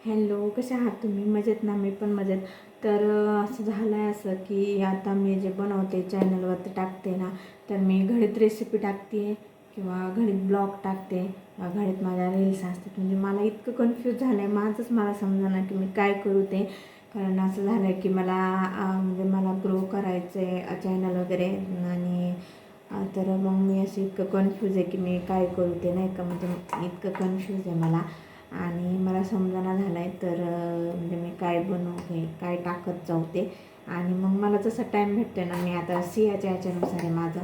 Hello कसे आहात तुम्ही? मजेत ना? मी पण मजेत. तर असं झालं आहे असं की आता मी जे बनवते चॅनलवरती टाकते ना तर मी घडीत रेसिपी टाकते किंवा घडीत ब्लॉग टाकते. घडीत माझ्या रील्स असतात. म्हणजे मला इतकं कन्फ्यूज झालं आहे माझंच मला समजा की मी काय करू ते. कारण असं झालं आहे की मला म्हणजे मला ग्रो करायचं आहे चॅनल वगैरे. आणि तर मग मी असं इतकं कन्फ्यूज आहे की मी काय करू ते नाही का? म्हणजे इतकं कन्फ्यूज आहे मला. आणि मला समजना झालं आहे तर म्हणजे मी काय बनवू हे काय टाकत जाऊ ते. आणि मग मला जसं टाईम भेटतो ना मी आता सियाच्या याच्यानुसार आहे माझं.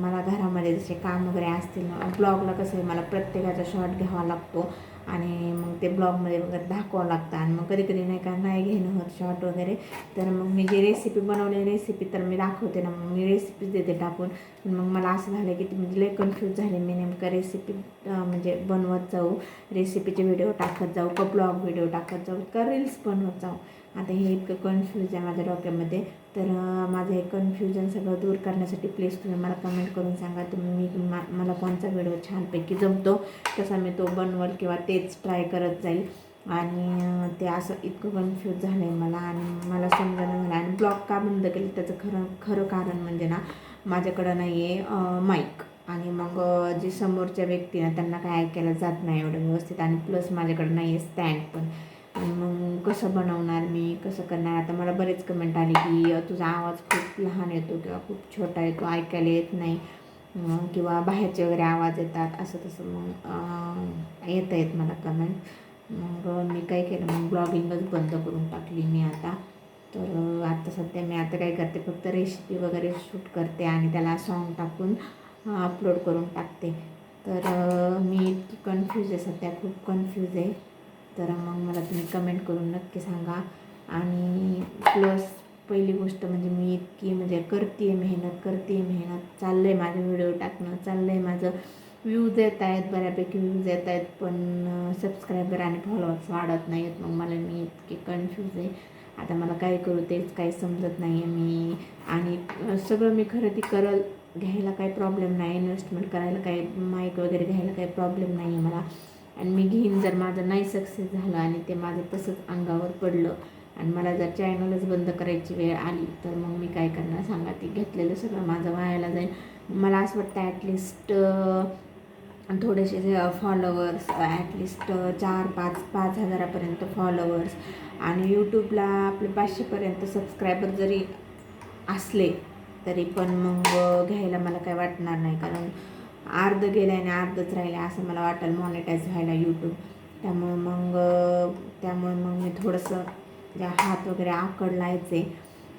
मला घरामध्ये जसे काम वगैरे असतील ब्लॉगला कसं आहे मला प्रत्येकाचा शॉर्ट घ्यावा लागतो. आणि मग ते ब्लॉगमध्ये वगैरे दाखवावं लागतं. आणि मग कधी कधी नाही का नाही घेणं होत शॉर्ट वगैरे. तर मग मी जी रेसिपी बनवली रेसिपी तर मी दाखवते ना. मग मी रेसिपीच देते टाकून. मग मला असं झालं की म्हणजे लय कन्फ्यूज झाले मी नेमकं रेसिपी म्हणजे बनवत जाऊ. रेसिपीचे व्हिडिओ टाकत जाऊ. का ब्लॉग व्हिडिओ टाकत जाऊ. का रील्स बनवत जाऊ. आता हे इतकं कन्फ्यूज आहे माझ्या डोक्यामध्ये. तर माझं हे कन्फ्युजन सगळं दूर करण्यासाठी प्लीज तुम्ही मला कमेंट करून सांगा. तुम्ही मी मा- मला कोणता व्हिडिओ छानपैकी जमतो. तसा मी तो बनवल किंवा ते तेच ट्राय करत जाईल. आणि ते असं इतकं कन्फ्यूज झालं आहे मला आणि मला समजायला झालं आणि ब्लॉग का बंद केलं त्याचं खरं खरं कारण म्हणजे ना माझ्याकडं नाही आहे माईक आणि मग जे समोरच्या व्यक्ती ना त्यांना काय ऐकायला जात नाही एवढं व्यवस्थित. आणि प्लस माझ्याकडं नाही आहे स्टँड पण. आणि मग कसं बनवणार मी? कसं करणार? आता मला बरेच कमेंट आले की तुझा आवाज खूप लहान येतो किंवा खूप छोटा येतो ऐकायला येत नाही. किंवा बाहेरचे वगैरे आवाज येतात असं तसं मग येत आहेत मला कमेंट मग मी काय केलं? मग ब्लॉगिंगच बंद करून टाकली मी आता. तर आता सध्या मी आता काय करते? फक्त रेसिपी वगैरे शूट करते आणि त्याला सॉन्ग टाकून अपलोड करून टाकते. तर मी इतकी कन्फ्यूज आहे सध्या. खूप कन्फ्यूज आहे. तर मग मला तुम्ही कमेंट करून नक्की सांगा. आणि प्लस पहिली गोष्ट म्हणजे मी इतकी म्हणजे करते आहे मेहनत करते आहे मेहनत. चाललं आहे माझं व्हिडिओ टाकणं चाललं आहे माझं व्ह्यूज येत आहेत बऱ्यापैकी व्ह्यूज येत आहेत पण सबस्क्रायबर आणि फॉलोअर्स वाढत नाही आहेत मग मला मी इतकी कन्फ्यूज आहे. आता मला काय करू तेच काही समजत नाही आहे मी. आणि सगळं मी खरेदी करल घ्यायला काही प्रॉब्लेम नाही. इन्व्हेस्टमेंट करायला काही माईक वगैरे घ्यायला काही प्रॉब्लेम नाही आहे मला. आणि मी घेईन जर माझं नाही सक्सेस झालं आणि ते माझं तसंच अंगावर पडलं आणि मला जर चॅनलच बंद करायची वेळ आली तर मग मी काय करणार? सांगा ते घेतलेलं सगळं माझं व्हायला जाईल. मला असं वाटतं ॲटलिस्ट थोडेसे जे फॉलोवर्स ॲटलिस्ट चार पाच पाच हजारापर्यंत फॉलोवर्स आणि यूट्यूबला आपले पाचशेपर्यंत सबस्क्रायबर जरी असले तरी पण मग घ्यायला मला काय वाटणार नाही. कारण अर्ध गेलं आणि अर्धच राहिलं असं मला वाटेल मॉनिटाईज व्हायला यूट्यूब त्यामुळे मग त्यामुळे मग मी थोडंसं जे हात वगैरे आकडलायचे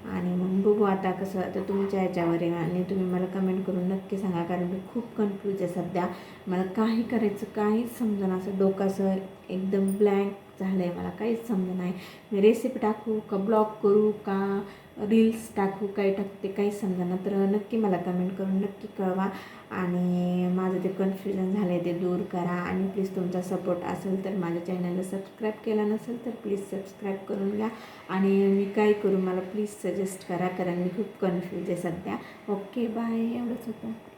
आणि मग बघू आता कसं तर तुमच्या ह्याच्यावर आहे आणि तुम्ही मला कमेंट करून नक्की सांगा कारण मी खूप कन्फ्यूज आहे सध्या. मला काही करायचं काहीच समजेना असं डोकासं एकदम ब्लँक झालं आहे मला काहीच समजत नाही. मी रेसिपी टाकू का ब्लॉग करू का रील्स टाकू काय टाकते काहीच समजेना तर नक्की मला कमेंट करून नक्की कळवा. आणि माझं ते कन्फ्युजन झालं आहे ते दूर करा. आणि प्लीज तुमचा सपोर्ट असेल तर माझ्या चॅनलला सबस्क्राईब केला नसेल तर प्लीज सबस्क्राईब करून घ्या. आणि मी काय करू मला प्लीज सजेस्ट करा कारण मी खूप कन्फ्यूज आहे सध्या. ओके बाय एवढंच होतं.